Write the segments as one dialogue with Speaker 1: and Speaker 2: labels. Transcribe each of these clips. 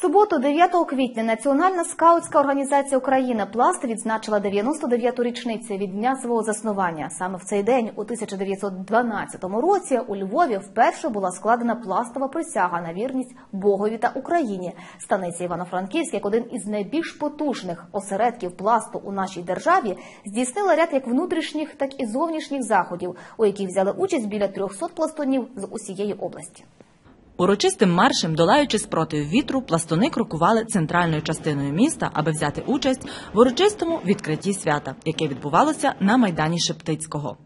Speaker 1: Суботу, 9 квітня, Національна скаутська організація України «Пласт» відзначила 99-ту річницю від дня свого заснування. Саме в цей день, у 1912 році, у Львові вперше була складена пластова присяга на вірність Богові та Україні. Станиця Івано-Франківськ, як один із найбільш потужних осередків пласту у нашій державі, здійснила ряд як внутрішніх, так і зовнішніх заходів, у яких взяли участь біля 300 пластунів з усієї області.
Speaker 2: Урочистим маршем, долаючи спротив вітру, пластуни крокували центральною частиною міста, аби взяти участь в урочистому відкритті свята, яке відбувалося на майдані Шептицького.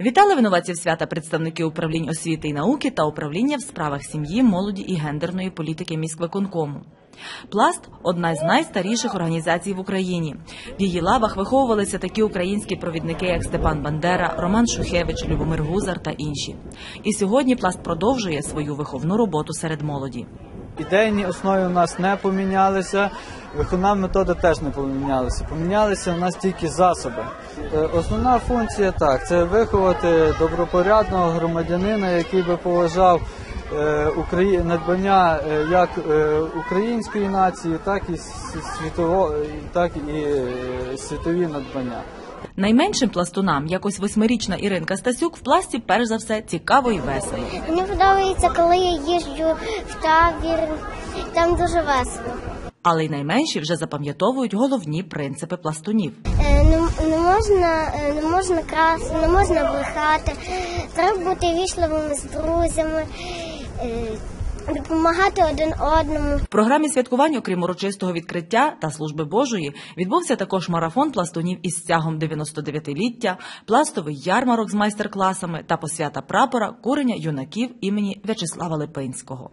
Speaker 2: Вітали винуватців свята представники управлінь освіти і науки та управління в справах сім'ї, молоді і гендерної політики міськвиконкому. Пласт одна з найстаріших організацій в Україні. В її лавах виховувалися такі українські провідники, як Степан Бандера, Роман Шухевич, Любомир Гузар та інші. І сьогодні пласт продовжує свою виховну роботу серед молоді.
Speaker 3: Ідейні основи у нас не помінялися, виховна метода теж не помінялася. Помінялися у нас тільки засоби. Е, Основна функція так це виховати добропорядного громадянина, який би поважав е, надбання е, як української нації, так і світово, так і світові надбання.
Speaker 2: Найменшим пластунам, якось восьмирічна Іринка Стасюк, в пласті перш за все цікаво і весело.
Speaker 4: Мені подобається, коли я їжджу в табір. Там дуже весело.
Speaker 2: Але й найменші вже запам'ятовують головні принципи пластунів.
Speaker 4: Е, Не, не можна, е, не можна красти, не можна брехати. Треба бути вічливими з друзями, е, допомагати один одному.
Speaker 2: В програмі святкування, окрім урочистого відкриття та служби Божої, відбувся також марафон пластунів із стягом 99-ліття, пластовий ярмарок з майстер-класами та посвята прапора курення юнаків імені В'ячеслава Липинського.